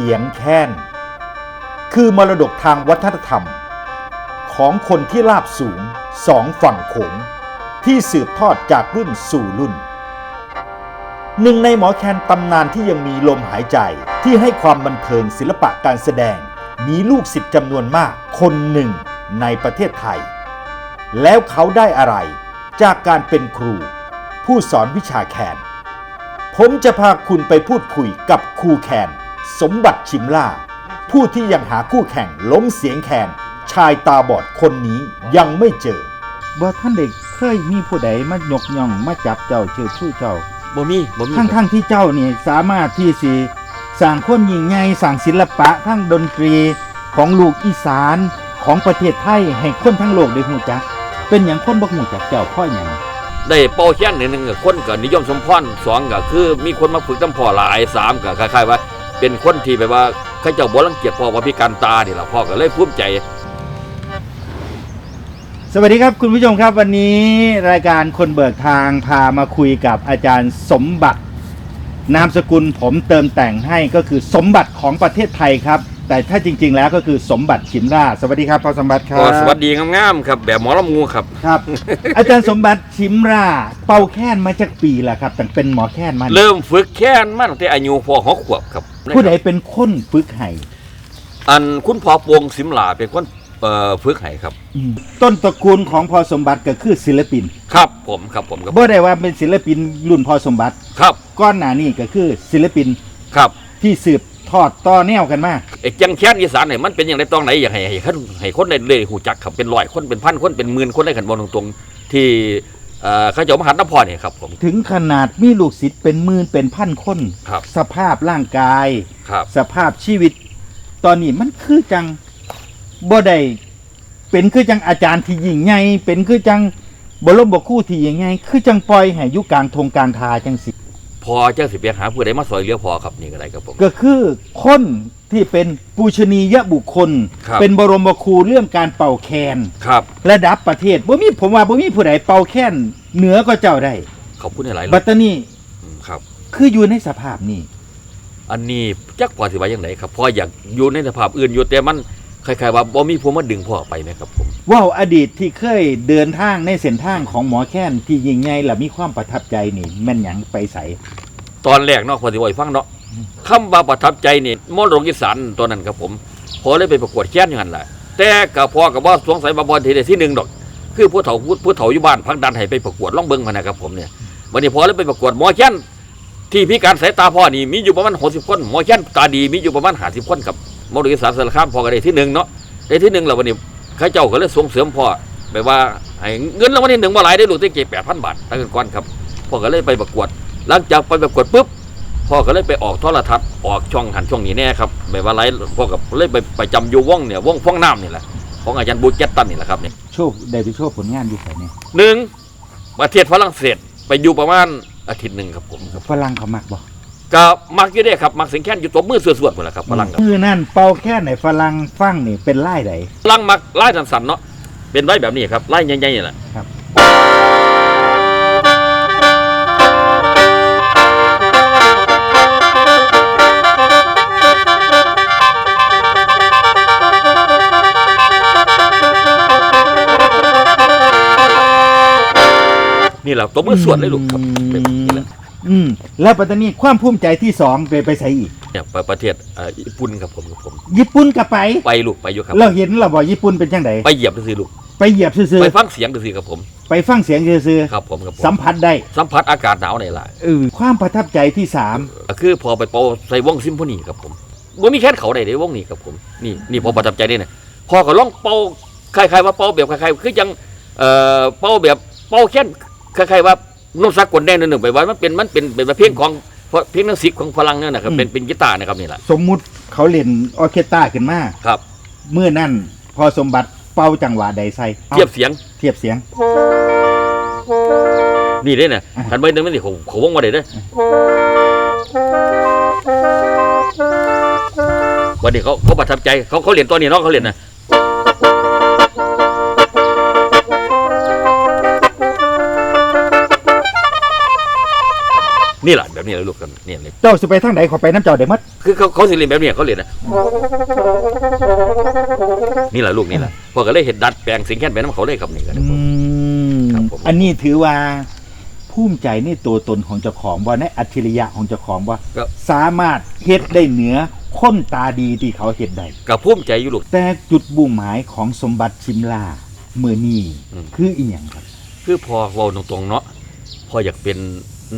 เสียงแค้น คือมรดกทางวัฒนธรรม ของคนที่ลาบสูงสองฝั่งโขงที่สืบทอดจากรุ่นสู่รุ่น หนึ่งในหมอแคนตำนานที่ยังมีลมหายใจที่ให้ความบันเทิงศิลปะการแสดง มีลูกศิษย์จำนวนมากคนหนึ่งในประเทศไทย แล้วเขาได้อะไรจากการเป็นครู ผู้สอนวิชาแคนผมจะพาคุณไปพูดคุยกับครูแคน สมบัติชิมล่า ผู้ที่ยังหาคู่แข่งล้มเสียงแคนชายตาบอดคนนี้ยังไม่เจอบ่ท่านเด็กเคยมีผู้ใดมายกย่องมาจับเจ้าชื่อชื่อเจ้าบ่มีบ่มีทั้งทั้งที่เจ้านี่สามารถที่สิสร้างคนยิ่งใหญ่สร้างศิลปะทั้งดนตรีของลูกอีสานของประเทศไทยให้คนทั้งโลกได้ฮู้จัก เป็นอย่างคนบ่ฮู้จักเจ้าเพ่อหยังได้เป้าแค้นหนึ่งก็คนก็นิยมสมพรสองก็คือมีคนมาฝึกน้ำพ่อหลายสามก็คล้ายๆว่า เป็นคนที่แบบว่าเขาเจ้าบ่รังเกียจพ่อว่าพิการตานี่ล่ะพ่อก็เลยภูมิใจ สวัสดีครับคุณผู้ชมครับวันนี้รายการคนเบิกทางพามาคุยกับอาจารย์สมบัติ นามสกุลผมเติมแต่งให้ก็คือสมบัติของประเทศไทยครับ แต่ถ้าจริง ๆ แล้วก็คือสมบัติชิมราชสวัสดีครับพ่อสมบัติครัก็บสวัสดีงามๆครับ แบบหมอลำงูครับ ครับ อาจารย์สมบัติชิมรา เป่าแค้นมาจากปีละครับแต่เป็นหมอแค้นมาเริ่มฝึกแค้นมาตั้งแต่อายุพ่อหกขวบครับผู้ใดเป็นคนฝึกให้อันคุณพ่อปวงสิมหลาเป็นคนเอ่อฝึกให้ครับ อืมต้นตระกูลของพ่อสมบัติก็คือศิลปินครับผมครับผมครับบ่ได้ว่าเป็นศิลปินรุ่นพ่อสมบัติ ครับก้อนหน้านี้ก็คือศิลปินครับที่สืบ ทอดต่อแนวกันมาไอ้จังแค้นอีสานเนี่ยมันเป็นอย่างไรตรงไหนอยากให้ให้คนให้คนได้เลยหูจักครับเป็นร้อยคนเป็นพันคนเป็นหมื่นคนได้ขันบอลตรงๆ ที่เอ่อเขาเจะมาหัดน้ำพอเนี่ยครับผม ถึงขนาดมีลูกศิษย์เป็นหมื่นเป็นพันคนครับ สภาพร่างกาย ครับ สภาพชีวิต ตอนนี้มันคือจังบ่ได้เป็นคือจังอาจารย์ที่ยิ่งใหญ่เป็นคือจังบรมบครู่ที่ยิ่งใหญ่คือจังปล่อยให้อยู่กลางทงกลางทาจังสิพ อเจ้าสิไปหาผู้ใดมาซอยเหลือพอครับนี่ก็ได้ครับผม ก็คือคนที่เป็นปูชนียบุคคล ครับ เป็นบรมครูเรื่องการเป่าแคน ครับ ระดับประเทศบ่มีผมว่าบ่มีผู้ใดเป่าแคนเหนือก็เจ้าได้ขอบคุณหลายๆบัตตานี่อืมครับ คืออยู่ในสภาพนี้ อันนี้จักพอสิว่าอย่างไรครับพออยากอยู่ในสภาพอื่นอยู่แต่มัน คล้ายๆว่าบ่มีผู้มาดึงพ่อไปไหมครับผม ว่าวอดีตที่เคยเดินทางในเส้นทางของหมอแค้นที่ยิ่งใหญ่และมีความประทับใจนี่แม่นหยังไปใส ตอนแรกเนาะพอสิบ่ให้ฟังเนาะคำว่าประทับใจนี่มรดกอีสานตัวนั้นครับผมพอเลยไปประกวดแค้นอย่างนั้นแหละแต่ก็พอกับว่าสงสัยบาบอลทีเดียวที่หนึ่งดอก คือผู้เฒ่าผู้ผู้เฒ่าอยู่บ้านพักดันให้ไปประกวดล่องเบิ้งมานะครับผมเนี่ยวันนี้พอเลยไปประกวดหมอแค้นที่พิการสายตาพ่อนี่มีอยู่ประมาณหกสิบคนหมอแค้นตาดีมีอยู่ประมาณห้าสิบคนครับ มรดกอีสานสารคามพอก็ได้ที่หนึ่งเนาะได้ที่หนึ่งแล้ววันนี้เข้าเจ้าก็เลยส่งเสริมพ่อแบบว่าให้เงินรางวัลที่หนึ่งมาหลายได้ลูกได้เก็บแปดพันบาทตั้งแต่ก่อนครับพ่อก็เลยไปประกวด หลังจากไปประกวดปุ๊บพ่อก็เลยไปออกโทรทัศน์ออกช่องหันช่องนี้แน่ครับแบบว่าไลฟ์พ่อกับเลยไปไปจำอยู่ว่องเนี่ยว่องฟ้องน้ำนี่แหละของอาจารย์บูเกตตันนี่แหละครับเนี่ยโชคได้ไปโชว์ผลงานอยู่ไสเนี่ยหนึ่งประเทศฝรั่งเศสไปอยู่ประมาณอาทิตย์หนึ่งครับผมฝรั่งเขามักบ่ก็ มักอยู่ได้ครับมักสิงแค้นอยู่ตัวมือสวดๆหมดแหละครับฝรั่งครับมือนั่นเป่าแค่ไหนฝรั่งฟังนี่เป็นไล่ใดฝรั่งมักไล่สันๆเนาะเป็นไว้แบบนี้ครับไล่ใหญ่ๆนี่แหละครับนี่แหละตัวมือสวดเลยลูกครับ แล้วปัตตานีความภูมิใจที่สองไปไปใส่อีก เนี่ยไปประเทศเอ่อญี่ปุ่นครับผมครับผม ญี่ปุ่นก็ไป ไปลูกไปอยู่ครับ เราเห็นเราบอกญี่ปุ่นเป็นจังไดไปเหยียบดูสิลูก ไปเหยียบซื่อไปฟังเสียงดูสิครับผม ๆไปฟังเสียงซื่อครับผมครับผมๆสัมผัสได้สัมผัสอากาศหนาวในล่ะเออความประทับใจที่สามคือพอไปเป่าใส่วงซิมโฟนีครับผมว่ามีแค่เขาใดในวงนี้ครับผม นี่นี่พอประทับใจนี่นะพอก็ร้องเป่าคล้ายๆว่าเป่าแบบคล้ายๆคือจังเอ่อเป่าแบบเป่าแค่นคล้ายๆว่า นกสักกลแดงนั่นหนึ่งไปว่ามันเป็นมันเป็นเป็นเพลงของเพลงนักศิษย์ของฝรั่งนั่นนะครับเป็นเป็นกีตาร์นะครับนี่แหละสมมุติเขาเล่นออร์เคสตราขึ้นมาครับเมื่อนั่นพอสมบัติเป่าจังหวะใดใส่เทียบเสียงเทียบเสียง นี่เด้นะอ่าคันใบหนึงมันสิเขาเขาวงมาได้เด้อวันนี้เขาเขาประทับใจเขาเขาเรียนตัวนี้เนาะเขาเรียนนะ นี่แหละแบบนี้แหละลูกกันเนี่ยเลยเจ้าสิไปทางไหนขอไปน้ำเจ้าได้หมัดคือเขาเขาสิเรียนแบบเนี้ยเขาเรียนนะนี่แหละลูกนี่แหละพอก็เลยเห็นดัดแปลงสิ่งแค่นไปน้ำเขาเลยครับนี่กัน อืมครับผม อันนี้ถือว่าภูมิใจในตัวตนของเจ้าของว่าในอัจฉริยะของเจ้าของว่า ก็สามารถเฮ็ดได้เหนือคนตาดีที่เขาเฮ็ดได้กับภูมิใจอยู่ลูก แต่จุดบุ่งหมายของสมบัติชิมลาเมื่อนี้อืม คืออีหยังครับ คือพอเว้าตรงๆเนาะพออยากเป็น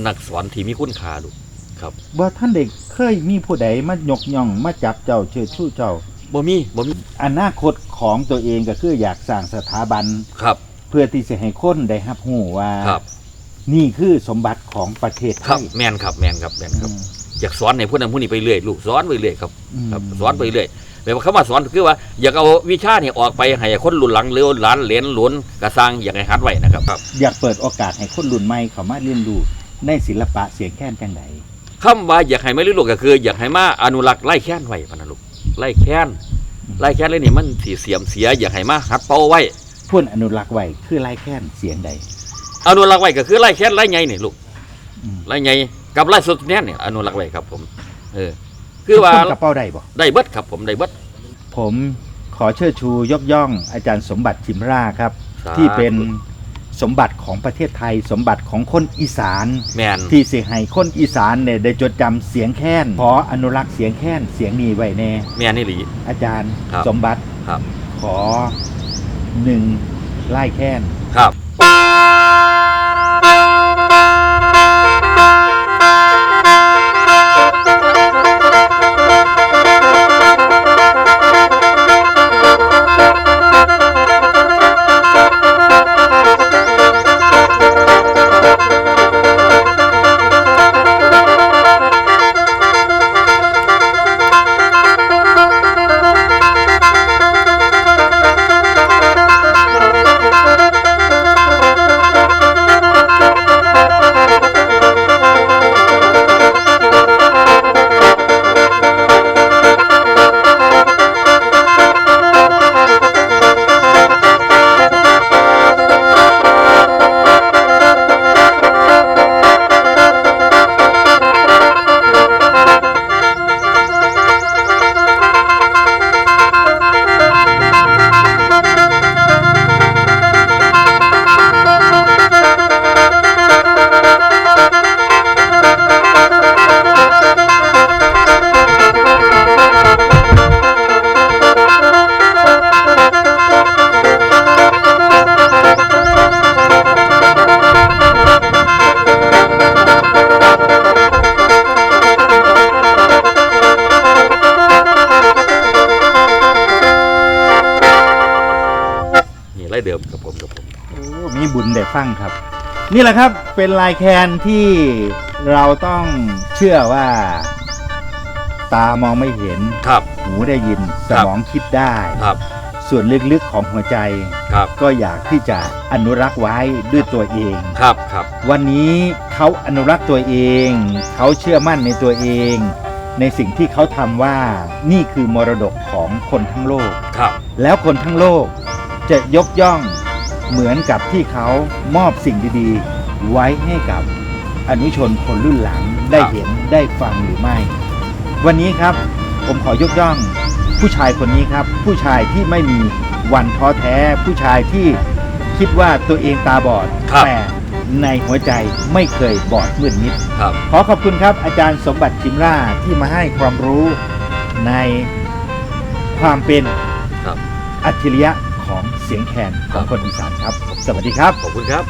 นักสอนที่มีคุณค่าลูกครับว่าท่านเด็กเคยมีผู้ใดมายกย่องมาจับเจ้าเชิดชู้เจ้าบ่มีบ่มีอนาคตของตัวเองก็คืออยากสร้างสถาบันครับ เพื่อที่จะให้คนได้รับรู้ว่าครับนี่คือสมบัติของประเทศไทครับย แมนครับแมนครับแมนครับอืมอยากสอนให้ผู้นั้นผู้นี้ไปเรื่อยลูกสอนไปเรื่อยครับอืม ครับสอนไปเรื่อยแบบว่าเขามาสอนคือว่า อยากเอาวิชาเนี่ยออกไปให้คนรุ่นหลังเร็วหลานเหลนหลวนกระสร้างอยากให้หัดไว้นะครับครับ อยากเปิดโอกาสให้คนรุ่นใหม่เข้ามาเรียนรู้ ในศิลปะเสียงแค้นจังไดคำว่าอยากให้ไม่รู้ลูกก็คือ อยากให้มาอนุรักษ์ไล่แค้นไว้พะนะลูกไล่แค้นไล่แค้นเลยนี่มันสีเสียมเสีย อยากให้มาหัดเป่าไว้พ่นอนุรักษ์ไว้คือไล่แค้นเสียงใด อนุรักษ์ไว้ก็คือไล่แค้นไล่ไงนี่ลูกอืม ไล่ไงกับไล่สุดแน่นเนี่ยอนุรักษ์ไว้ครับผม เออ คือว่าพ่นกระเป๋าได้บ่ได้เบิดครับ ผมได้เบิด ผมขอเชิดชูยกย่องอาจารย์สมบัติชิมราครับสาธุที่เป็นส มบัติของประเทศไทย สมบัติของคนอีสาน แมนที่สิให้คนอีสานเนี่ยได้จดจำเสียงแค้นขออนุรักษ์เสียงแค้นเสียงนี้ไว้แน่ แมนนี่หลี อาจารย์ครับ สมบัติครับ ขอหนึ่งไล่แค้นครับ เดิมกับผมกับผม โอ้มีบุญได้ฟังครับ นี่แหละครับเป็นลายแคนที่เราต้องเชื่อว่า ตามองไม่เห็น ครับ หูได้ยิน สมองคิดได้ ครับ ส่วนลึกๆของหัวใจ ครับ ก็อยากที่จะอนุรักษ์ไว้ด้วยตัวเอง ครับ ครับ วันนี้เขาอนุรักษ์ตัวเอง เขาเชื่อมั่นในตัวเอง ในสิ่งที่เขาทำว่านี่คือมรดกของคนทั้งโลก ครับ แล้วคนทั้งโลก จะยกย่องเหมือนกับที่เขามอบสิ่งดีๆ ไว้ให้กับอนุชนคนรุ่นหลังได้เห็นได้ฟังหรือไม่ วันนี้ครับผมขอยกย่องผู้ชายคนนี้ครับ ผู้ชายที่ไม่มีวันท้อแท้ ผู้ชายที่คิดว่าตัวเองตาบอดครับแต่ในหัวใจไม่เคยบอดมืดมิดครับ ขอขอบคุณครับ อาจารย์สมบัติชิมราที่มาให้ความรู้ในความเป็นครับ อัจฉริยะ ของเสียงแคนของคนอีสานครับ สวัสดีครับ ขอบคุณครับ